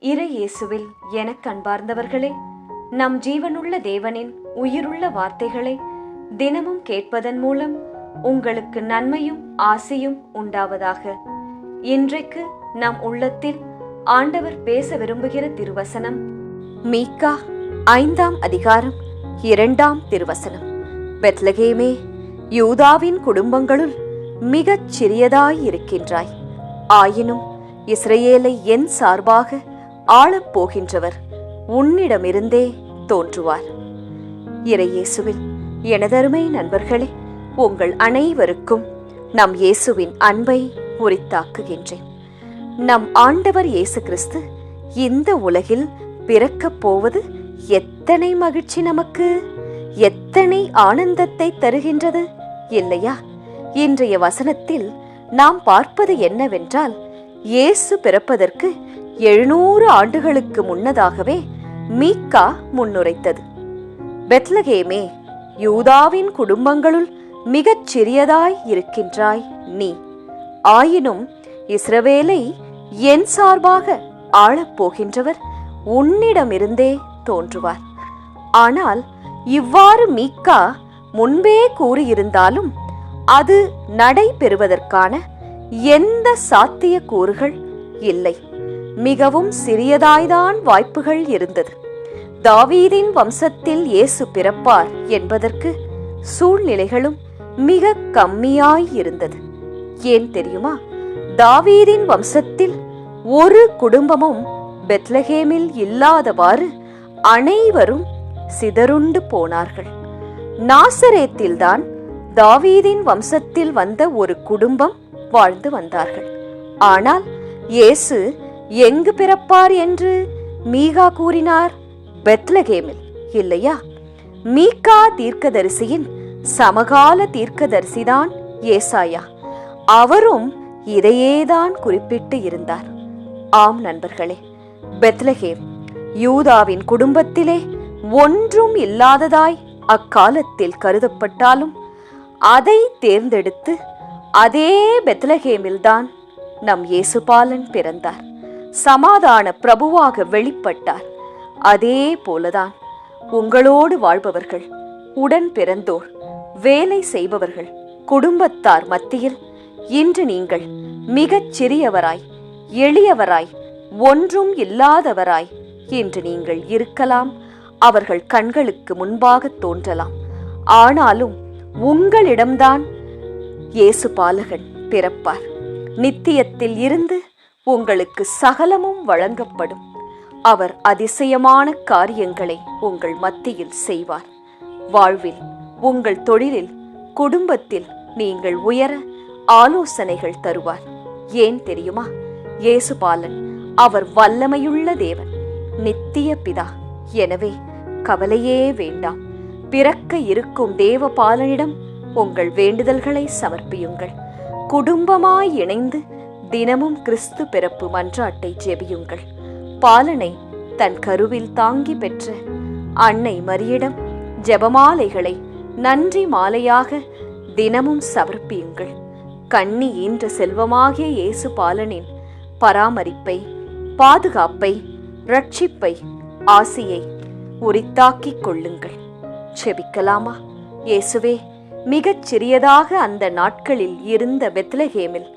இறை இயேசுவில் எனக் கண்பார்ந்தவர்களே நம் ஜீவனுள்ள தேவனின் உயிருள்ள வார்த்தைகளை தினமும் கேட்பதன் மூலம் உங்களுக்கு நன்மையும் ஆசையும் உண்டாவதாக. இன்றைக்கு நம் உள்ளத்தில் ஆண்டவர் பேச விரும்புகிற திருவசனம் மீகா ஐந்தாம் அதிகாரம் இரண்டாம் திருவசனம். பெத்லகேமே யூதாவின் குடும்பங்களுள் மிகச் சிறியதாய் இருக்கின்றாய். ஆயினும் இஸ்ரேலை என் சார்பாக ஆளப் போகின்றவர் உன்னிடமிருந்தே தோன்றுவார். இறையேசுவில் எனதருமை நண்பர்களே உங்கள் அனைவருக்கும் நம் இயேசுவின் அன்பை உரித்தாக்குகின்றேன். நம் ஆண்டவர் இயேசு கிறிஸ்து இந்த உலகில் பிறக்கப் போவது எத்தனை மகிழ்ச்சி நமக்கு? எத்தனை ஆனந்தத்தை தருகின்றது? இல்லையா? இன்றைய வசனத்தில் நாம் பார்ப்பது என்னவென்றால் இயேசு பிறப்பதற்கு எழுநூறு ஆண்டுகளுக்கு முன்னதாகவே மீக்கா முன்னுரைத்தது. பெத்லகேமே யூதாவின் குடும்பங்களுள் மிகச் சிறியதாய் இருக்கின்றாய் நீ. ஆயினும் இஸ்ரவேலை என் சார்பாக ஆளப் போகின்றவர் உன்னிடமிருந்தே தோன்றுவார். ஆனால் இவ்வாறு மீக்கா முன்பே கூறியிருந்தாலும் அது நடைபெறுவதற்கான எந்த சாத்திய கூறுகள் இல்லை. மிகவும் சிறியதாய்தான் வாய்ப்புகள் இருந்தது. தாவீதின் வம்சத்தில் இயேசு பிறப்பார் என்பதற்கு சூழ்நிலைகளும் மிக கம்மியாய் இருந்தது. ஏன் தெரியுமா? தாவீதின் வம்சத்தில் ஒரு குடும்பமும் பெத்லகேமில் இல்லாதவாறு அனைவரும் சிதறுண்டு போனார்கள். நாசரேத்தில்தான் தாவீதின் வம்சத்தில் வந்த ஒரு குடும்பம் வாழ்ந்து வந்தார்கள். ஆனால் இயேசு எங்கு பிறப்பார் என்று மீகா கூறினார். பெத்லகேமில் இல்லையா? மீகா தீர்க்கதரிசியின் சமகால தீர்க்கதரிசிதான் ஏசாயா. அவரும் இதையேதான் குறிப்பிட்டு இருந்தார். ஆம் நண்பர்களே பெத்லகேம் யூதாவின் குடும்பத்திலே ஒன்றும் இல்லாததாய் அக்காலத்தில் கருதப்பட்டாலும் அதை தேர்ந்தெடுத்து அதே பெத்லகேமில்தான் நம் இயேசுபாலன் பிறந்தார். சமாதான பிரபுவாக வெளிப்பட்டார். அதே போலதான் உங்களோடு வாழ்பவர்கள் உடன் பிறந்தோர் வேலை செய்பவர்கள் குடும்பத்தார் மத்தியில் இன்று நீங்கள் மிகச் சிறியவராய் எளியவராய் ஒன்றும் இல்லாதவராய் இன்று நீங்கள் இருக்கலாம் அவர்கள் கண்களுக்கு முன்பாக தோன்றலாம். ஆனாலும் உங்களிடம்தான் இயேசு பாலகன் பிறப்பார். நித்தியத்தில் இருந்து உங்களுக்கு சகலமும் வழங்கப்படும். அவர் அதிசயமான காரியங்களை உங்கள் மத்தியில் செய்வார். வாழ்வில் உங்கள் தொழிலில் குடும்பத்தில் நீங்கள் உயர ஆலோசனைகள் தருவார். ஏன் தெரியுமா? இயேசுபாலன் அவர் வல்லமையுள்ள தேவன் நித்திய பிதா. எனவே கவலையே வேண்டாம். பிறக்க இருக்கும் தேவபாலனிடம் உங்கள் வேண்டுதல்களை சமர்ப்பியுங்கள். குடும்பமாய் இணைந்து தினமும் கிறிஸ்து பிறப்பு மன்றாட்டை ஜெபியுங்கள். பாலனை தன் கருவில் தாங்கி பெற்ற அன்னை மரியிடம் ஜெபமாலைகளை நன்றி மாலையாக தினமும் சமர்ப்பியுங்கள். கண்ணி ஈன்ற செல்வமாகிய இயேசு பாலனின் பராமரிப்பை பாதுகாப்பை ரட்சிப்பை ஆசியை உரித்தாக்கிக் கொள்ளுங்கள். செபிக்கலாமா இயேசுவே மிகச் சிறியதாக அந்த நாட்களில் இருந்த பெத்லஹேமில்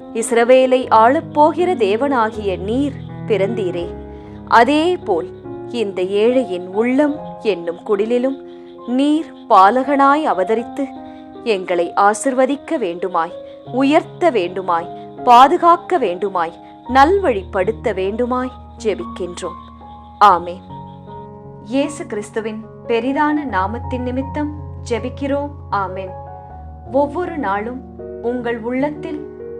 இஸ்ரவேலை ஆளப்போகிற தேவனாகிய நீர் பிறந்தீரே. அதேபோல் இந்த ஏழையின் உள்ளம் என்னும் குடிலிலும் நீர் பாலகனாய் அவதரித்து எங்களை ஆசிர்வதிக்க வேண்டுமாய் உயர்த்த வேண்டுமாய் பாதுகாக்க வேண்டுமாய் நல்வழிப்படுத்த வேண்டுமாய் ஜெபிக்கின்றோம். ஆமே இயேசு கிறிஸ்துவின் பெரிதான நாமத்தின் நிமித்தம் ஜெபிக்கிறோம். ஆமேன். ஒவ்வொரு நாளும் உங்கள் உள்ளத்தில்